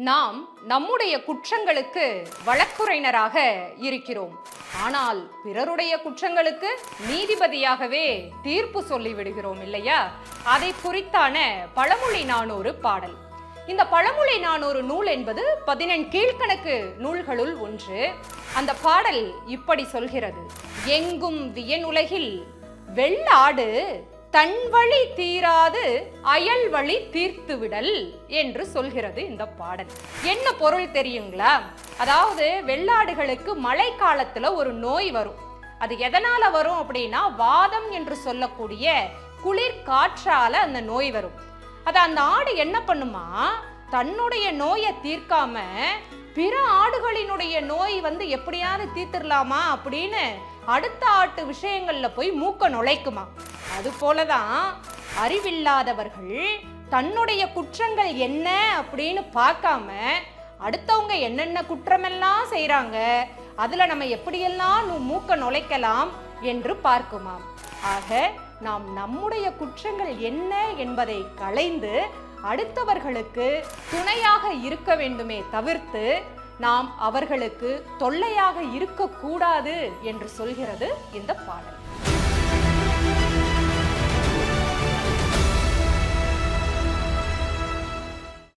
நாம் நம்முடைய குற்றங்களுக்கு வழக்குரைஞராக இருக்கிறோம். ஆனால் பிறருடைய குற்றங்களுக்கு நீதிபதியாகவே தீர்ப்பு சொல்லிவிடுகிறோம் இல்லையா? அதை குறித்தான பழமொழி நானூறு பாடல். இந்த பழமொழி நானூறு நூல் என்பது பதினெண் கீழ்கணக்கு நூல்களுள் ஒன்று. அந்த பாடல் இப்படி சொல்கிறது. எங்கும் வியனுலகில் வெள்ளாடு தன் வழி தீராது அயல் வழி தீர்த்துவிடல் என்று சொல்கிறது இந்த பாடல். என்ன பொருள் தெரியுங்களா? அதாவது வெள்ளாடுகளுக்கு மழை காலத்துல ஒரு நோய் வரும். அது எதனால வரும் அப்படின்னா வாதம் என்று சொல்லக்கூடிய குளிர் காற்றால அந்த நோய் வரும். அது அந்த ஆடு என்ன பண்ணுமா? தன்னுடைய நோயை தீர்க்காம பிற ஆடுகளினுடைய நோய் வந்து எப்படியாவது தீர்த்திடலாமா அப்படின்னு அடுத்த ஆட்டு விஷயங்கள்ல போய் மூக்க நுழைக்குமா? அது போலதான் அறிவில்லாதவர்கள் தன்னுடைய குற்றங்கள் என்ன அப்படின்னு பார்க்காம அடுத்தவங்க என்னென்ன குற்றமெல்லாம் செய்கிறாங்க அதில் நம்ம எப்படியெல்லாம் நூ மூக்க நுழைக்கலாம் என்று பார்க்குமாம். ஆக நாம் நம்முடைய குற்றங்கள் என்ன என்பதை களைந்து அடுத்தவர்களுக்கு துணையாக இருக்க வேண்டுமே தவிர்த்து நாம் அவர்களுக்கு தொல்லையாக இருக்கக்கூடாது என்று சொல்கிறது இந்த பாடல்.